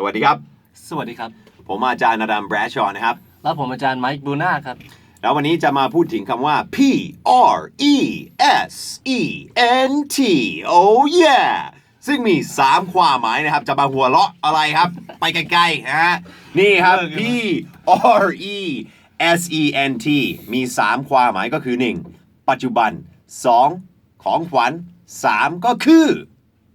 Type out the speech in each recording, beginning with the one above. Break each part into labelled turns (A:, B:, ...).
A: สวัสดีครับ
B: สวัสดีครับ
A: ผมอาจารย์อดัมแบรชชอว์นะครับ
B: แล้วผมอาจารย์ไมค์บูน่าครับ
A: แล้ววันนี้จะมาพูดถึงคำว่า P R E S E N T oh yeah ซึ่งมี 3 ความหมายนะครับ จะมาหัวเราะอะไรครับ ไปไกลๆนะฮะนี่ครับ P R E S E N T มี 3 ความหมายก็คือ 1. ปัจจุบัน 2. ของขวัญ 3. ก็คือ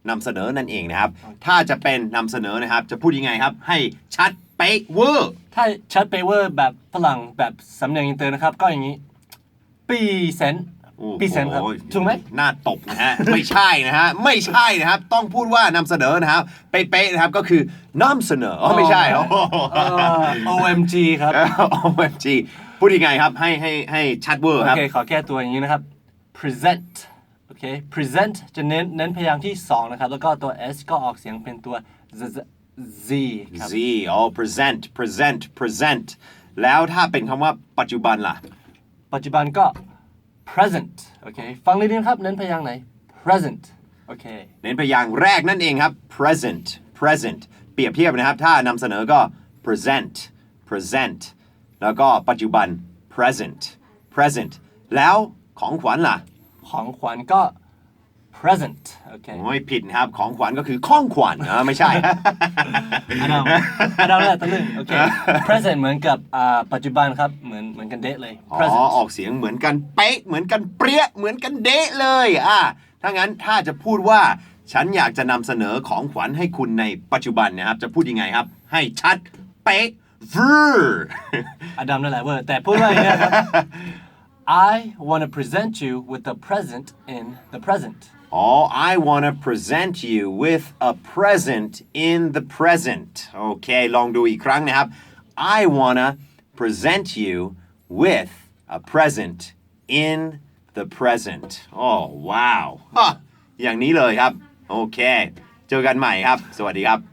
A: นำเสนอนั่นเองนะครับ ถ้าจะเป็นนำเสนอนะครับ จะพูดยังไงครับ ให้ชัดเป๊ะเวอร์
B: ถ้าชัดเปเวอร์แบบฝรั่งแบบสำเนียงอินเตอร์นะครับ ก็อย่างนี้ ปีเซน
A: โอ้โห
B: ปีเซนครับถูกไหม
A: หน้าตบนะฮะ ไม่ใช่นะฮะ ไม่ใช่นะครับ ต้องพูดว่านำเสนอนะครับ เป๊ะๆนะครับ ก็คือนำเสนอ อ๋อ ไม่ใช่โอ้โห
B: เอ่อ OMG ครับ
A: OMG พูดยังไงครับ ให้ให้ให้ชัดเวอร์
B: โอ
A: ครับ
B: เค ขอแก้ตัวอย่างนี้นะครับ present โอเค present จะเน้นเน้นพยางค์ที่ 2 นะครับ แล้วก็ตัว s ก็ออกเสียงเป็นตัว z z- z ครับ
A: Z อ๋อ present present present แล้วถ้าเป็นคำว่าปัจจุบันล่ะ
B: ปัจจุบันก็ present โอเค ฟังดีๆนะครับ เน้นพยางค์ไหน present โอเค
A: เน้นพยางค์แรกนั่นเองครับ present present เปรียบเทียบนะครับ ถ้านำเสนอก็ present present แล้วก็ปัจจุบัน present present แล้วของขวัญล่ะ
B: ของขวัญก็ present โอเค
A: โอ้ยผิดนะครับ ของขวัญก็คือข้องขวัญอ่าไม่ใช่
B: อันนั้นอันนั้นแหละตะลึงโอเค present เหมือนกับอ่าปัจจุบันครับ เหมือนเหมือนกันเดะเลย
A: อ๋อ
B: present
A: ออกเสียงเหมือนกันเป๊ะ เหมือนกันเปรี้ย เหมือนกันเดะเลย อะถ้างั้นถ้าจะพูดว่า ฉันอยากจะนำเสนอของขวัญให้คุณในปัจจุบันนะครับ จะพูดยังไงครับ ให้ชัด เป๊ะ ver
B: อดัมนั่นแหละเวอร์แต่พูดว่าอย่างนี้นะครับ I want to present you with a present in the present.
A: Oh, I want to present you with a present in the present. Okay, ลองดูอีกครั้งนะครับ I want to present you with a present in the present. Oh, wow. อย่างนี้เลยครับ โอเค เจอกันใหม่ครับ สวัสดีครับ